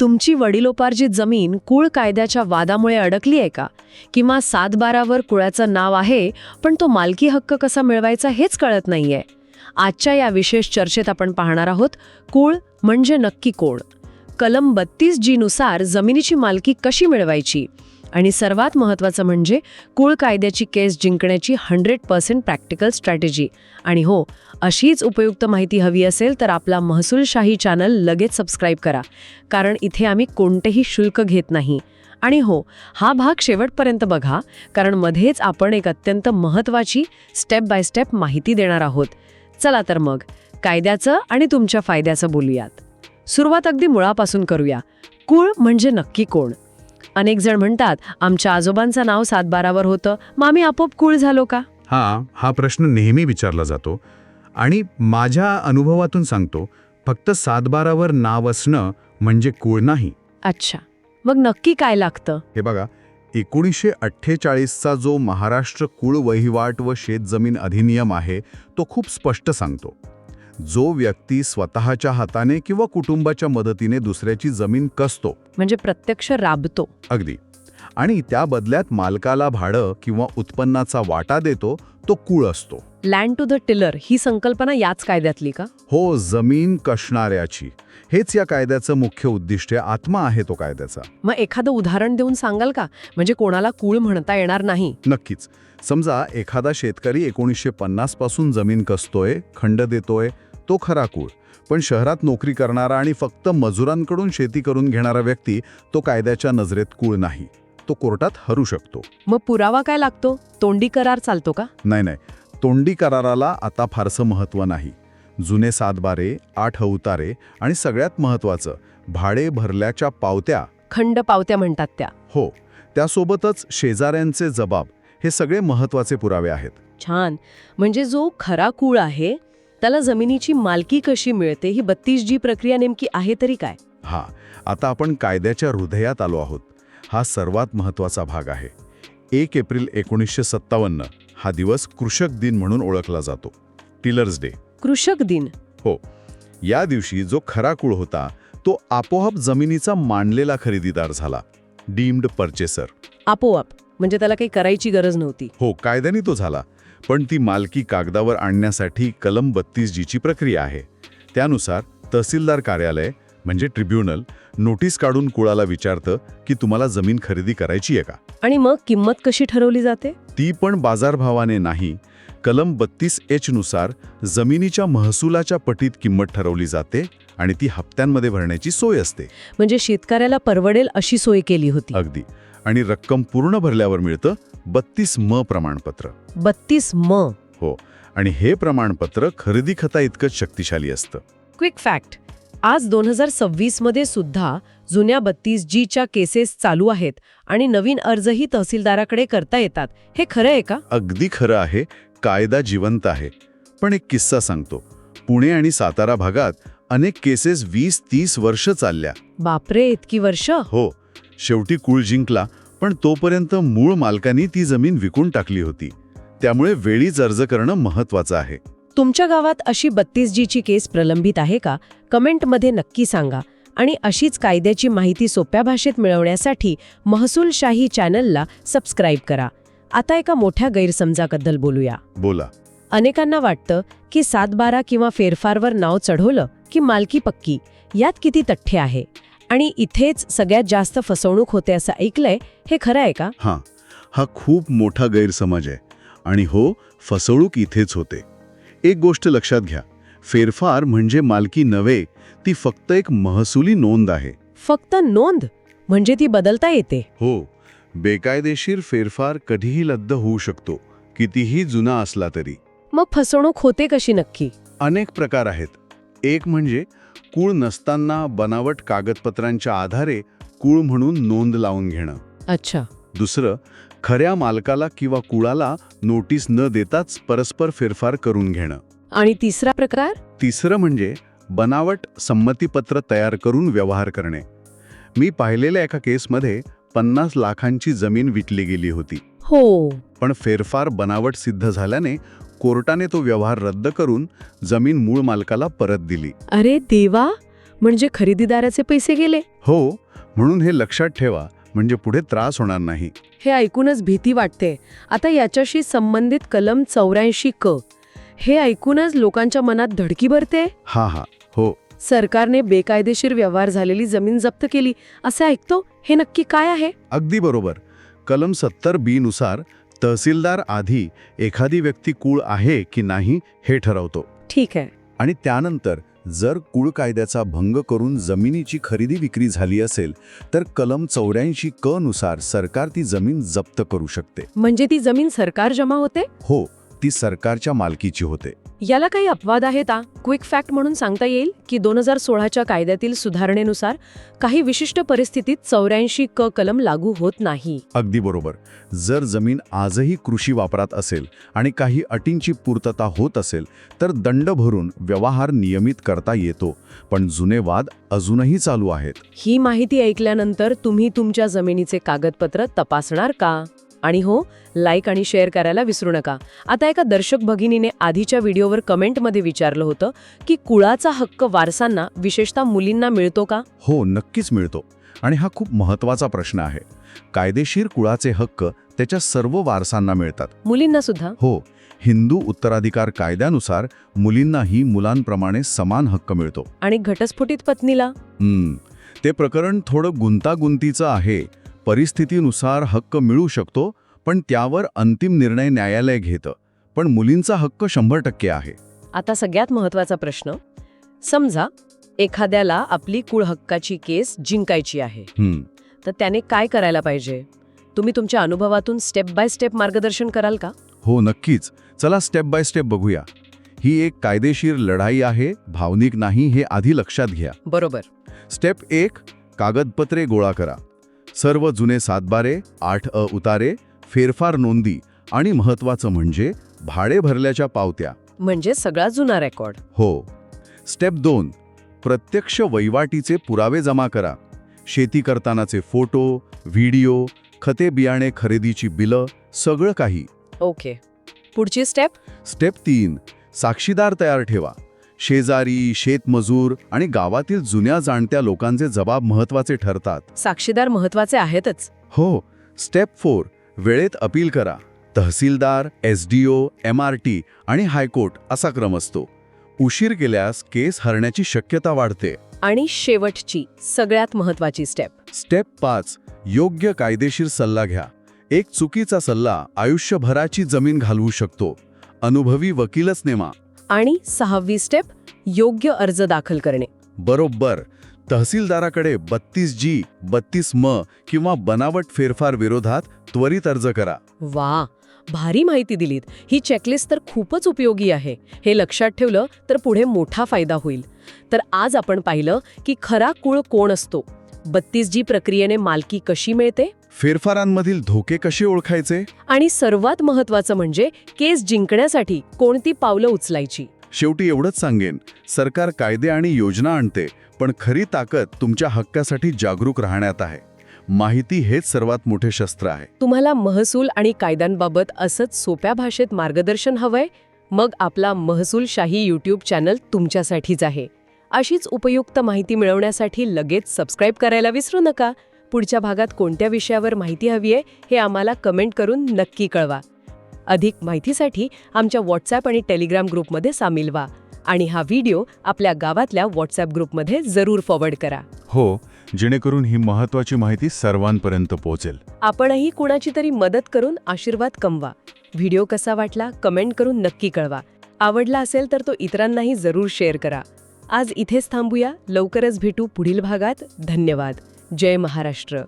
तुमची वडिलोपार्जित जमीन कुळ कायद्याच्या वादामुळे अडकली आहे का? किंवा सातबारावर कुळाचं नाव आहे पण तो मालकी हक्क कसा मिळवायचा हेच कळत नाहीये. आजच्या या विशेष चर्चेत आपण पाहणार आहोत कुळ म्हणजे नक्की कोण? कलम बत्तीस जी नुसार जमिनीची मालकी कशी मिळवायची? आणि सर्वात महत्त्वाचं म्हणजे कुळ कायद्याची केस जिंकण्याची हंड्रेड पर्सेंट प्रॅक्टिकल स्ट्रॅटेजी आणि हो अशीच उपयुक्त माहिती हवी असेल तर आपला महसूलशाही चॅनल लगेच सबस्क्राईब करा. कारण इथे आम्ही कोणतेही शुल्क घेत नाही. आणि हो हा भाग शेवटपर्यंत बघा कारण मध्येच आपण एक अत्यंत महत्त्वाची स्टेप बाय स्टेप माहिती देणार आहोत. चला तर मग कायद्याचं आणि तुमच्या फायद्याचं बोलूयात. सुरुवात अगदी मुळापासून करूया. कुळ म्हणजे नक्की कोण? अनेक जण म्हणतात आमच्या आजोबांचं नाव सातबारावर होतं. मग आम्ही आपोआप कुळ झालो का? हा हा प्रश्न नेहमी विचारला जातो. आणि माझ्या अनुभवातून सांगतो फक्त सातबारावर नाव असणं म्हणजे कुळ नाही. अच्छा. मग नक्की काय लागतं? हे बघा एकोणीसशे अठ्ठेचाळीसचा जो महाराष्ट्र कुळ वहिवाट व शेतजमीन अधिनियम आहे तो खूप स्पष्ट सांगतो. जो व्यक्ती स्वतःच्या हाताने किंवा कुटुंबाच्या मदतीने दुसऱ्याची जमीन कसतो? म्हणजे प्रत्यक्ष राबतो. अगदी. आणि त्या बदल्यात मालकाला भाडं किंवा उत्पन्नाचा वाटा देतो तो कुळ असतो. लँड टू द टिलर ही संकल्पना याच कायद्यातली का? हो जमीन कशणाऱ्याची हेच या कायद्याचं मुख्य उद्दिष्ट आत्मा आहे तो कायद्याचा. मग एखादं उदाहरण देऊन सांगाल का? म्हणजे कोणाला कुळ म्हणता येणार नाही. नक्कीच. समजा एखादा शेतकरी एकोणीसशे पन्नासपासून जमीन कसतोय खंड देतोय तो खरा कुळ. पण शहरात नोकरी करणारा आणि फक्त मजुरांकडून शेती करून घेणारा व्यक्ती तो कायद्याच्या नजरेत कुळ नाही. तो कोर्टात हरू शकतो. मग पुरावा काय लागतो? तोंडी करार चालतो का? नाही नाही. तोंडी कराराला आता फारसं महत्त्व नाही. जुने सातबारे आठ अवतारे आणि सगळ्यात महत्त्वाचं भाडे भरल्याच्या पावत्या. खंड पावत्या म्हणतात त्या. हो. त्यासोबतच शेजाऱ्यांचे जबाब हे सगळे महत्त्वाचे पुरावे आहेत. छान. म्हणजे जो खरा कुळ आहे त्याला जमिनीची मालकी कशी मिळते ही बत्तीस जी प्रक्रिया नेमकी आहे तरी काय? हा आता आपण कायद्याच्या हृदयात आलो आहोत. हा सर्वात महत्त्वाचा भाग आहे. एक एप्रिल एकोणीसशे सत्तावन्न हा दिवस कृषक दिन म्हणून ओळखला जातो. Tillers day. कृषक दिन. या दिवशी जो खरा कुळ होता तो आपोआप जमिनीचा मांडलेला खरेदीदार झाला. Deemed purchaser. आपोआप. म्हणजे त्याला काही करायची गरज नव्हती. हो कायद्याने तो झाला. पण ती मालकी कागदावर आणण्यासाठी कलम बत्तीस जीची प्रक्रिया आहे. त्यानुसार तहसीलदार कार्यालय म्हणजे ट्रिब्युनल नोटीस काढून कुळाला विचारतं की तुम्हाला जमीन खरेदी करायची आहे का? आणि मग किंमत कशी ठरवली जाते? ती पण बाजारभावाने नाही. कलम बत्तीस एच नुसार जमिनीच्या महसुलाच्या पटीत किंमत ठरवली जाते आणि ती हप्त्यांमध्ये भरण्याची सोय असते. म्हणजे शेतकऱ्याला परवडेल अशी सोय केली होती. अगदी. आणि रक्कम पूर्ण भरल्यावर मिळतं बत्तीस म प्रमाणपत्र. बत्तीस म. हो. आणि हे प्रमाणपत्र खरेदी खता इतकंच शक्तिशाली असतं. Quick fact. आज दोन हजार सव्वीसमध्ये सुद्धा जुन्या बत्तीस जीच्या केसेस चालू आहेत आणि नवीन अर्जही तहसीलदाराकडे करता येतात. हे खरं आहे का? अगदी खरं आहे. कायदा जिवंत आहे. पण एक किस्सा सांगतो. पुणे आणि सातारा भागात अनेक केसेस वीस तीस वर्ष चालल्या. बापरे इतकी वर्ष? हो. शेवटी कुळ जिंकला पण तोपर्यंत मूळ मालकांनी ती जमीन विकून टाकली होती. त्यामुळे वेळीच अर्ज करणं महत्वाचं आहे. तुमच्या गावात अशी बत्तीस जीची केस प्रलंबित आहे का? कमेंटमध्ये नक्की सांगा. आणि अशीच कायद्याची माहिती सोप्या भाषेत मिळवण्यासाठी महसूलशाही चॅनलला सबस्क्राईब करा. आता एका मोठ्या गैरसमजाबद्दल बोलूया. बोला. अनेकांना वाटतं की सातबारा किंवा फेरफारवर नाव चढवलं की मालकी पक्की. यात किती तथ्य आहे? आणि इथेच सगळ्यात जास्त फसवणूक होते असं ऐकलंय हे खरं आहे का? हां. हा खूप मोठा गैरसमज आहे. आणि हो फसवणूक इथेच होते. एक गोष्ट लक्षात घ्या फेरफार म्हणजे मालकी नव्हे ती फक्त एक महसुली नोंद आहे. फक्त नोंद? म्हणजे ती बदलता येते. हो बेकायदेशीर फेरफार कधीही लद्द होऊ शकतो कितीही जुना असला तरी. मग फसवणूक होते कशी नक्की? अनेक प्रकार आहेत. एक म्हणजे कूळ नसताना बनावट कागदपत्रांच्या आधारे कूळ म्हणून नोंद लावून घेणं. अच्छा. दुसरं खऱ्या मालकाला किंवा कुळाला नोटीस न देताच परस्पर फेरफार करून घेणं. आणि तिसरा प्रकार? तिसरं म्हणजे बनावट संमतीपत्र तयार करून व्यवहार करणे. मी पाहिलेल्या एका केसमध्ये पन्नास लाखांची जमीन विकली गेली होती. हो. पण फेरफार बनावट सिद्ध झाल्याने कोर्टाने तो व्यवहार रद्द करून जमीन मूळ मालकाला परत दिली. अरे देवा! म्हणजे खरेदीदाराचे पैसे गेले? हो म्हणून हे लक्षात ठेवा. म्हणजे पुढे त्रास होणार नाही. हे ऐकूनच भीती वाटते. आता याच्याशी संबंधित कलम चौऱ्याऐंशी क. हे ऐकूनच लोकांच्या मनात धडकी भरते? हा हा. हो. सरकारने बेकायदेशीर व्यवहार झालेली जमीन जप्त केली. असे ऐकतो? हे नक्की काय आहे? अगदी बरोबर. कलम सत्तर बी नुसार तहसीलदार आधी एखादी व्यक्ती कुळ आहे की नाही हे ठरवतो. ठीक आहे. आणि त्यानंतर जर कुळ कायद्याचा भंग करून जमिनीची खरेदी विक्री झाली असेल तर कलम चौऱ्याऐंशी क नुसार सरकार ती जमीन जप्त करू शकते. म्हणजे ती जमीन सरकार जमा होते? हो ती सरकारच्या मालकीची होते. याला काही अपवाद आहेत का क्विक फॅक्ट म्हणून सांगता येईल की दोन हजार सोळाच्या कायद्यातील सुधारणेनुसार काही विशिष्ट परिस्थितीत चौऱ्याऐंशी क कलम लागू होत नाही. अगदी बरोबर. जर जमीन आजही कृषी वापरात असेल आणि काही अटींची पूर्तता होत असेल तर दंड भरून व्यवहार नियमित करता येतो. पण जुने वाद अजूनही चालू आहेत. ही माहिती ऐकल्यानंतर तुम्ही तुमच्या जमिनीचे कागदपत्र तपासणार का? आणि हो लाईक आणि शेअर करायला विसरू नका. आता एका दर्शक भगिनीने आधीच्या व्हिडिओवर कमेंटमध्ये विचारलं होतं की कुळाचा हक्क वारसांना विशेषतः मुलींना मिळतो का? हो नक्कीच मिळतो. आणि हा खूप महत्त्वाचा प्रश्न आहे. कायदेशीर कुळाचे हक्क त्याच्या सर्व वारसांना मिळतात. मुलींना सुद्धा? हो हिंदू उत्तराधिकार कायद्यानुसार मुलींनाही मुलांप्रमाणे समान हक्क मिळतो. आणि घटस्फोटित पत्नीला? हम्म, ते प्रकरण थोडं गुंतागुंतीचं आहे. परिस्थितीनुसार हक्क मिळू शकतो पण त्यावर अंतिम निर्णय न्यायालय घेतं. पण मुलींचा हक्क शंभर टक्के आहे. आता सगळ्यात महत्त्वाचा प्रश्न. समजा एखाद्याला आपली कुळ हक्काची केस जिंकायची आहे. तर त्याने काय करायला पाहिजे? तुम्ही तुमच्या अनुभवातून स्टेप बाय स्टेप मार्गदर्शन कराल का? हो नक्कीच. चला स्टेप बाय स्टेप बघूया. ही एक कायदेशीर लढाई आहे भावनिक नाही हे आधी लक्षात घ्या. बरोबर. स्टेप एक कागदपत्रे गोळा करा. सर्व जुने सातबारे आठ अ उतारे फेरफार नोंदी आणि महत्त्वाचं म्हणजे भाडे भरल्याच्या पावत्या. म्हणजे सगळा जुना रेकॉर्ड. हो. स्टेप दोन प्रत्यक्ष वैवाटीचे पुरावे जमा करा. शेती करतानाचे फोटो व्हिडिओ खते बियाणे खरेदीची बिलं सगळं काही. ओके. पुढची स्टेप? स्टेप तीन साक्षीदार तयार ठेवा. शेजारी शेतमजूर आणि गावातील जुन्या जाणत्या लोकांचे जबाब महत्त्वाचे ठरतात. साक्षीदार महत्त्वाचे आहेतच. हो स्टेप फोर वेळेत अपील करा. Tehsildar S D O M R T आणि हायकोर्ट असा क्रम असतो. उशीर केल्यास केस हरण्याची शक्यता वाढते. आणि शेवटची सगळ्यात महत्वाची स्टेप स्टेप पाच योग्य कायदेशीर सल्ला घ्या. एक चुकीचा सल्ला आयुष्यभराची जमीन घालवू शकतो. अनुभवी वकीलच नेमा. आणि सहावी स्टेप योग्य अर्ज दाखल करणे. बरोबर. तहसीलदाराकडे बत्तीस जी बत्तीस म किंवा बनावट फेरफार विरोधात त्वरित अर्ज करा. वा भारी माहिती दिलीत. ही चेकलिस्ट तर खूपच उपयोगी आहे. हे लक्षात ठेवलं तर पुढे मोठा फायदा होईल. तर आज आपण पाहिलं की खरा कुळ कोण असतो? बत्तीस जी प्रक्रियेने मालकी कशी मिळते? फेरफारांमधील धोके कसे ओळखायचे? आणि सर्वात महत्वाचं म्हणजे केस जिंकण्यासाठी कोणती पावलं उचलायची? शेवटी एवढंच सांगेन सरकार कायदे आणि योजना आणते पण खरी ताकद तुमच्या हक्कासाठी जागरूक राहण्यात आहे. माहिती हेच सर्वात मोठे शस्त्र आहे. तुम्हाला महसूल आणि कायद्यांबाबत असंच सोप्या भाषेत मार्गदर्शन हवंय? मग आपला महसूलशाही यूट्यूब चॅनल तुमच्यासाठीच आहे. अशीच उपयुक्त माहिती मिळवण्यासाठी लगेच सबस्क्राईब करायला विसरू नका. पुढच्या भागात कोणत्या विषयावर माहिती हवी आहे हे आम्हाला कमेंट करून नक्की कळवा. अधिक माहितीसाठी आमच्या व्हॉट्सॲप आणि टेलिग्राम ग्रुपमध्ये सामील व्हा आणि हा व्हिडिओ आपल्या गावातल्या व्हॉट्सॲप ग्रुपमध्ये जरूर फॉरवर्ड करा. हो जेणेकरून ही महत्वाची माहिती सर्वांपर्यंत पोहोचेल. आपणही कुणाची तरी मदत करून आशीर्वाद कमवा. व्हिडिओ कसा वाटला कमेंट करून नक्की कळवा. आवडला असेल तर तो इतरांनाही जरूर शेअर करा. आज इथेच थांबूया. लवकरच भेटू पुढील भागात. धन्यवाद. जय महाराष्ट्र.